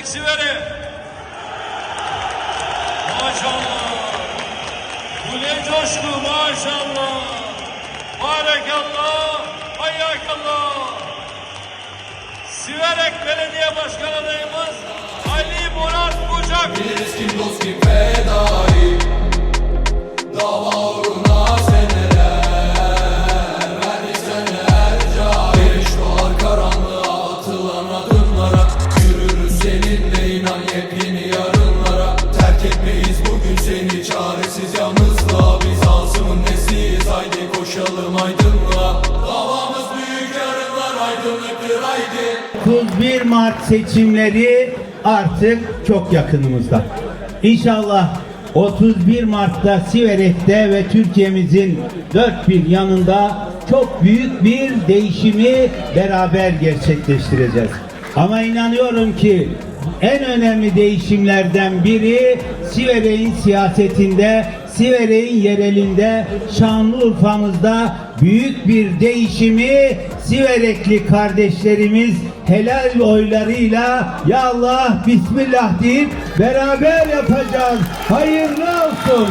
ettik Siver'i. Maşallah. Bu ne coşku maşallah. Barekallah. Hayyakallah. Siverek Belediye Başkan adayımız Ali Murat Bucak. Eski dost ki fedai aydınlığa Davamız büyük yarınlar aydınlıktır haydi 31 Mart seçimleri artık çok yakınımızda. İnşallah 31 Mart'ta Siverek'te ve Türkiye'mizin dört bir yanında çok büyük bir değişimi beraber gerçekleştireceğiz. Ama inanıyorum ki en önemli değişimlerden biri Siverek'in siyasetinde, Siverek'in yerelinde, Şanlıurfa'mızda büyük bir değişimi Siverekli kardeşlerimiz helal oylarıyla ya Allah Bismillah deyip beraber yapacağız. Hayırlı olsun.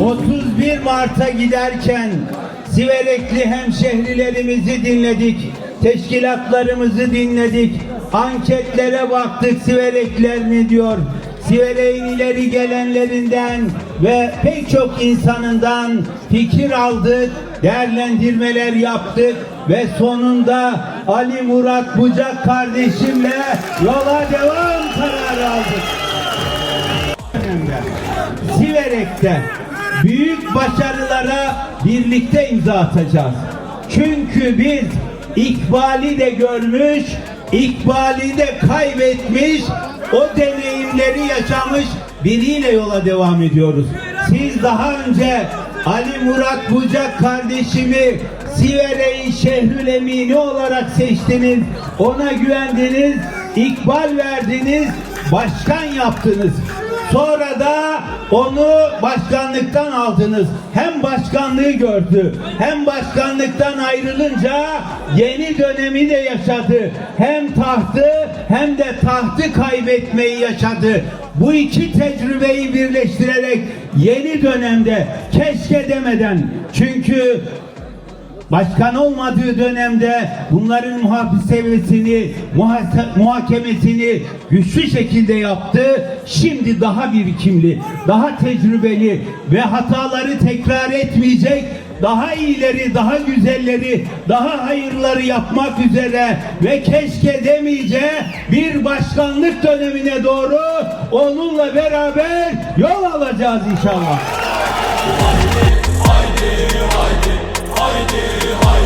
31 Mart'a giderken Siverekli hemşehrilerimizi dinledik. Teşkilatlarımızı dinledik. Anketlere baktık Siverekler ne diyor. Siverek'in ileri gelenlerinden ve pek çok insanından fikir aldık, değerlendirmeler yaptık ve sonunda Ali Murat Bucak kardeşimle yola devam kararı aldık Siverek'te büyük başarılara birlikte imza atacağız. Çünkü biz ikbali de görmüş, ikbali de kaybetmiş, o deneyimleri yaşamış biriyle yola devam ediyoruz. Siz daha önce Ali Murat Bucak kardeşimi Siverek'in şehrül emini olarak seçtiniz, ona güvendiniz, ikbal verdiniz, başkan yaptınız. Sonra da onu başkanlıktan aldınız. Hem başkanlığı gördü, hem başkanlıktan ayrılınca yeni dönemi de yaşadı. Hem tahtı hem de tahtı kaybetmeyi yaşadı. Bu iki tecrübeyi birleştirerek yeni dönemde keşke demeden çünkü Başkan olmadığı dönemde bunların muhafizesini, muhase- muhakemesini güçlü şekilde yaptı. Şimdi daha birikimli, daha tecrübeli ve hataları tekrar etmeyecek, daha iyileri, daha güzelleri, daha hayırları yapmak üzere ve keşke demeyeceği bir başkanlık dönemine doğru onunla beraber yol alacağız inşallah haydi haydi.